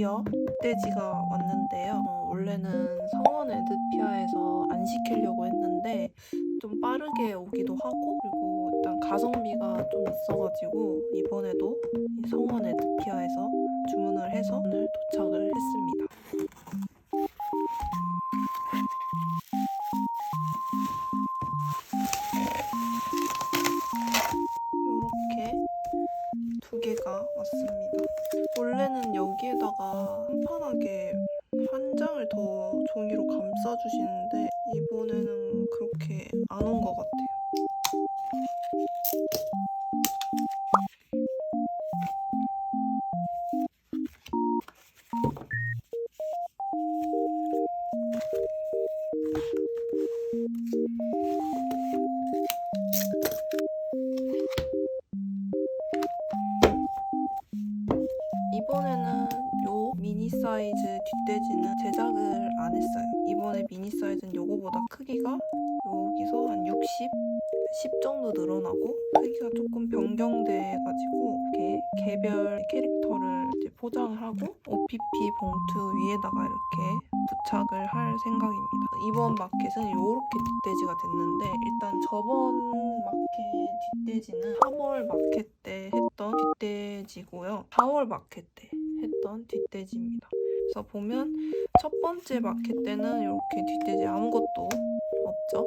드디어 멧돼지가 왔는데요. 어, 원래는 성원 에드피아에서 안 시키려고 했는데 좀 빠르게 오기도 하고 그리고 일단 가성비가 좀 있어가지고 이번에도 이 성원 에드피아에서 주문을 해서 오늘 도착을 했습니다 이번에는 그렇게 안 온 것 같아요. 위에다가 이렇게 부착을 할 생각입니다. 이번 마켓은 이렇게 뒷돼지가 됐는데 일단 저번 마켓 뒷돼지는 3월 마켓 때 했던 뒷돼지고요. 4월 마켓 때 했던 뒷돼지입니다. 그래서 보면 첫 번째 마켓 때는 이렇게 뒷돼지 아무것도 없죠.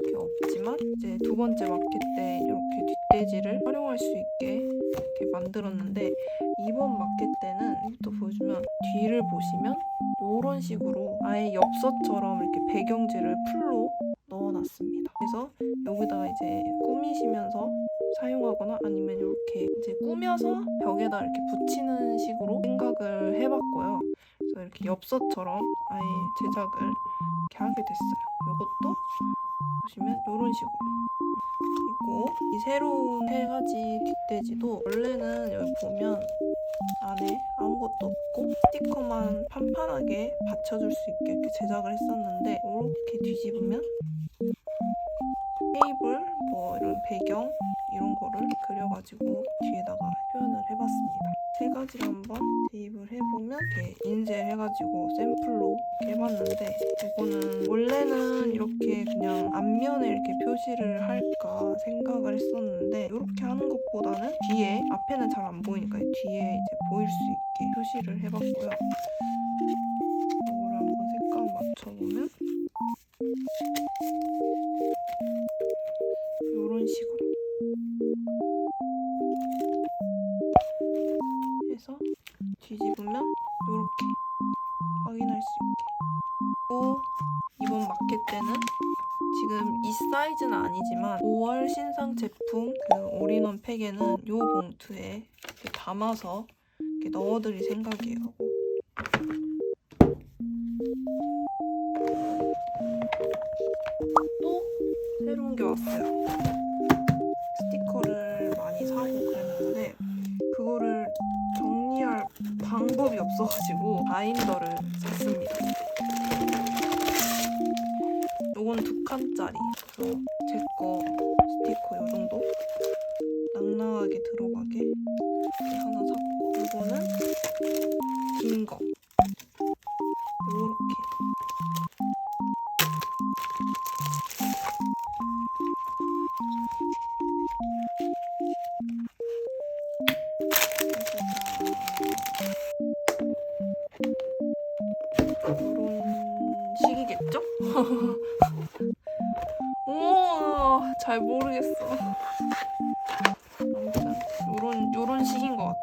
이렇게 없지만 이제 두 번째 마켓 때 이렇게 뒷돼지를 활용할 수 있게 이렇게 만들었는데 이번 마켓 때는 또 보여주면 뒤를 보시면 이런 식으로 아예 엽서처럼 이렇게 배경지를 풀로 넣어놨습니다. 그래서 여기다가 이제 꾸미시면서 사용하거나 아니면 이렇게 이제 꾸며서 벽에다 이렇게 붙이는 식으로 생각을 해봤고요. 그래서 이렇게 엽서처럼 아예 제작을 이렇게 하게 됐어요. 이것도 보시면 이런 식으로 그리고 이 새로운 세 가지 뒷돼지도 원래는 여기 보면 안에 아무것도 없고 스티커만 판판하게 받쳐줄 수 있게 이렇게 제작을 했었는데 이렇게 뒤집으면 테이블 뭐 이런 배경 이런 거를 그려가지고 뒤에다가 표현을 해봤습니다. 세 가지를 한번 대입을 해보면 이렇게 인쇄해가지고 샘플로 해봤는데 이거는 원래는 이렇게 그냥 앞면에 이렇게 표시를 할까 생각을 했었는데 이렇게 하는 것보다는 뒤에 앞에는 잘 안 보이니까 뒤에 이제 보일 수 있게 표시를 해봤고요. 담아서 이렇게 넣어드릴 생각이에요. 또 새로운 게 왔어요. 스티커를 많이 사고 그랬는데 그거를 정리할 방법이 없어가지고 바인더를 샀습니다. 요건 두 칸짜리. 이런 식이겠죠? 오, 잘 모르겠어. 아무튼 요런 요런 식인 것 같아.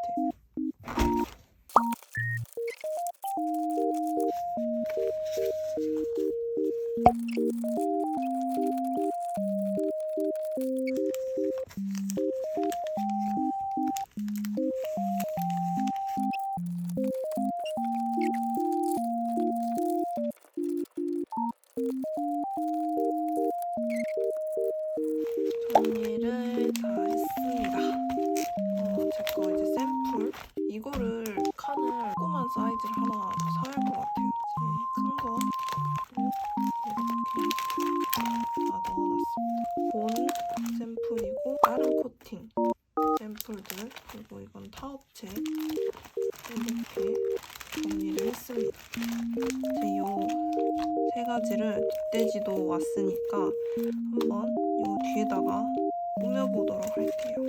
왔으니까 한번 이 뒤에다가 꾸며보도록 할게요.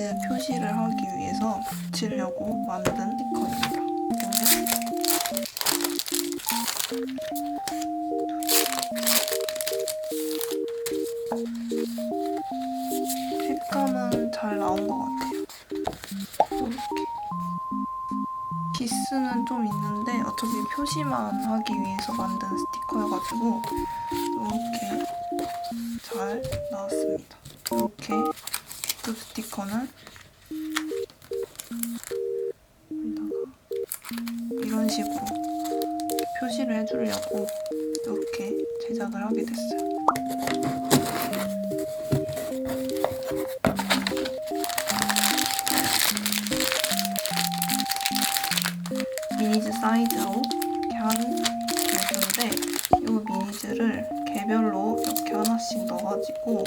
미니즈 표시를 하기 위해서 붙이려고 만든 스티커입니다. 색감은 잘 나온 것 같아요. 이렇게. 기스는 좀 있는데 어차피 표시만 하기 위해서 만든 스티커여가지고 이렇게 잘 나왔습니다. 이렇게 B급 스티커는 여기다가 이런 식으로 표시를 해주려고 이렇게 제작을 하게 됐어요. 미니즈 사이즈로 이렇게 한 미니즈인데 이 미니즈를 개별로 이렇게 하나씩 넣어가지고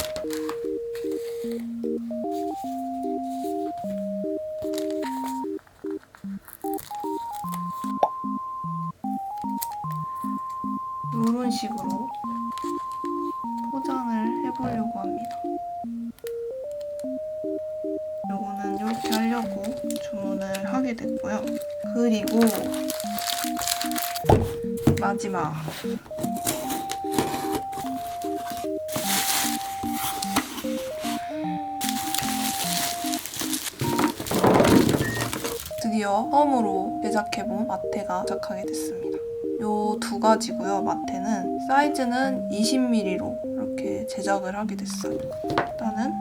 드디어 처음으로 제작해본 마테가 도착하게 됐습니다. 요 두 가지고요. 마테는 사이즈는 20mm로 이렇게 제작을 하게 됐어요. 일단은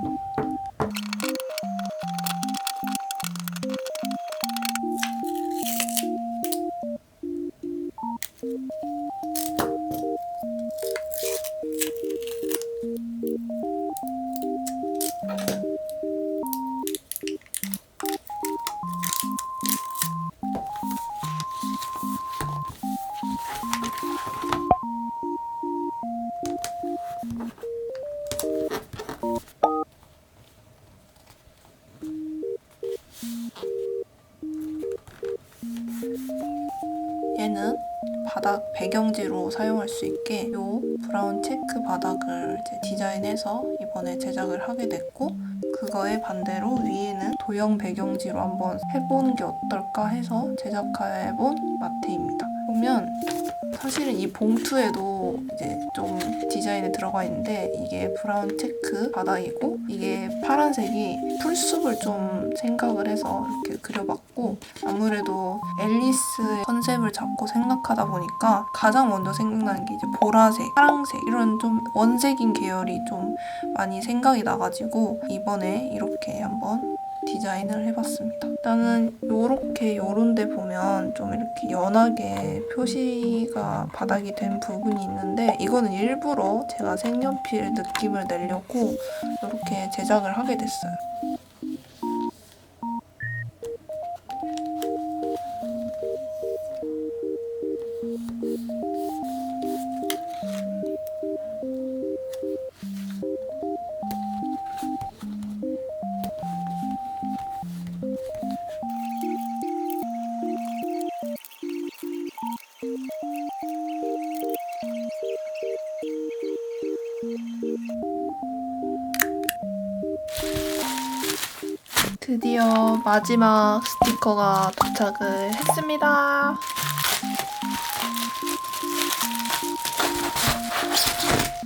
얘는 바닥 배경지로 사용할 수 있게 요 브라운 체크 바닥을 디자인해서 이번에 제작을 하게 됐고 그거에 반대로 위에는 도형 배경지로 한번 해보는 게 어떨까 해서 제작해본 마테입니다. 보면 사실은 이 봉투에도 이제 좀 디자인이 들어가 있는데 이게 브라운 체크 바닥이고 이게 파란색이 풀숲을 좀 생각을 해서 이렇게 그려봤고 아무래도 앨리스의 컨셉을 잡고 생각하다 보니까 가장 먼저 생각나는 게 이제 보라색, 파랑색 이런 좀 원색인 계열이 좀 많이 생각이 나가지고 이번에 이렇게 한번 디자인을 해봤습니다. 일단은 요렇게 요런데 보면 좀 이렇게 연하게 표시가 바닥이 된 부분이 있는데 이거는 일부러 제가 색연필 느낌을 내려고 이렇게 제작을 하게 됐어요. 드디어 마지막 스티커가 도착을 했습니다.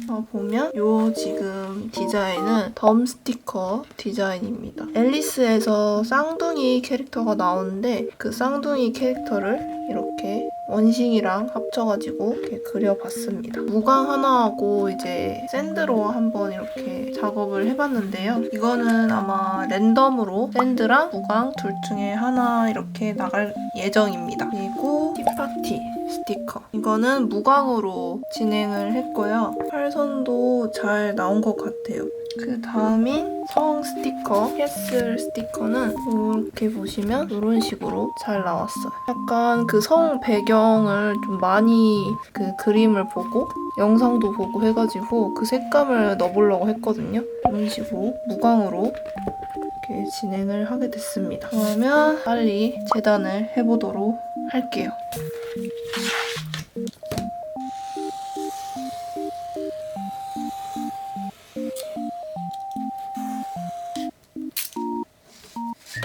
어, 보면 요 지금 디자인은 덤 스티커 디자인입니다. 앨리스에서 쌍둥이 캐릭터가 나오는데 그 쌍둥이 캐릭터를 이렇게 원싱이랑 합쳐가지고 이렇게 그려봤습니다. 무광 하나하고 이제 샌드로 한번 이렇게 작업을 해봤는데요. 이거는 아마 랜덤으로 샌드랑 무광 둘 중에 하나 이렇게 나갈 예정입니다. 그리고 티파티 스티커. 이거는 무광으로 진행을 했고요. 팔선도 잘 나온 것 같아요. 그 다음인 성 스티커, 캐슬 스티커는 이렇게 보시면 이런 식으로 잘 나왔어요. 약간 그 성 배경을 좀 많이 그 그림을 보고 영상도 보고 해가지고 그 색감을 넣어보려고 했거든요. 이런 식으로 무광으로 이렇게 진행을 하게 됐습니다. 그러면 빨리 재단을 해보도록 할게요.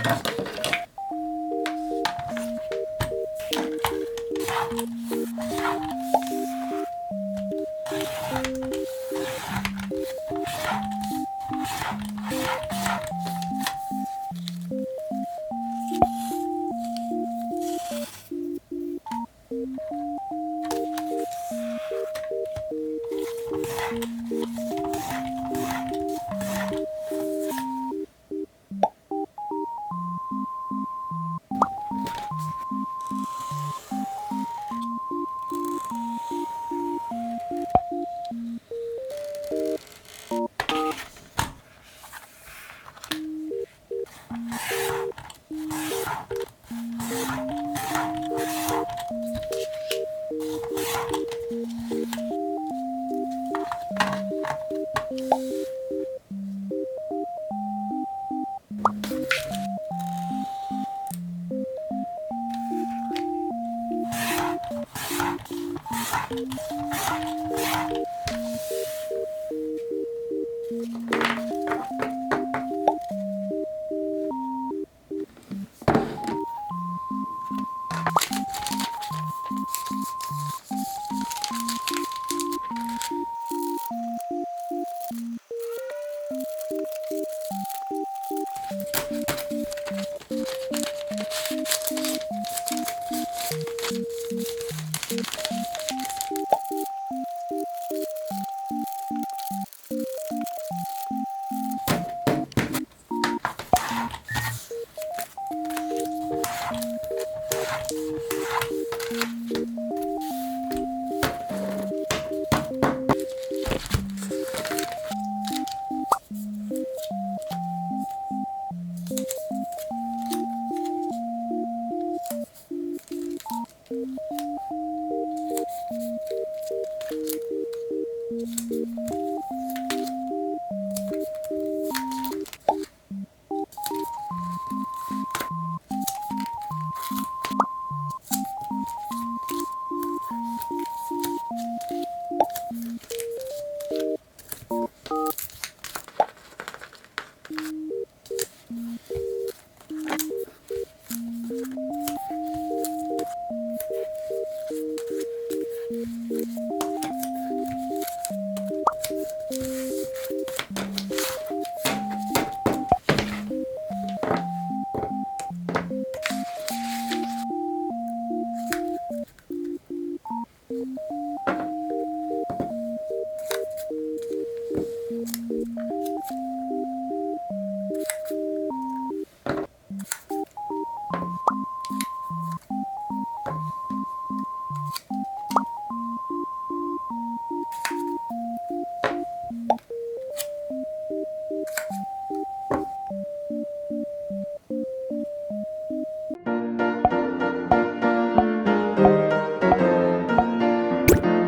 ハハハハ!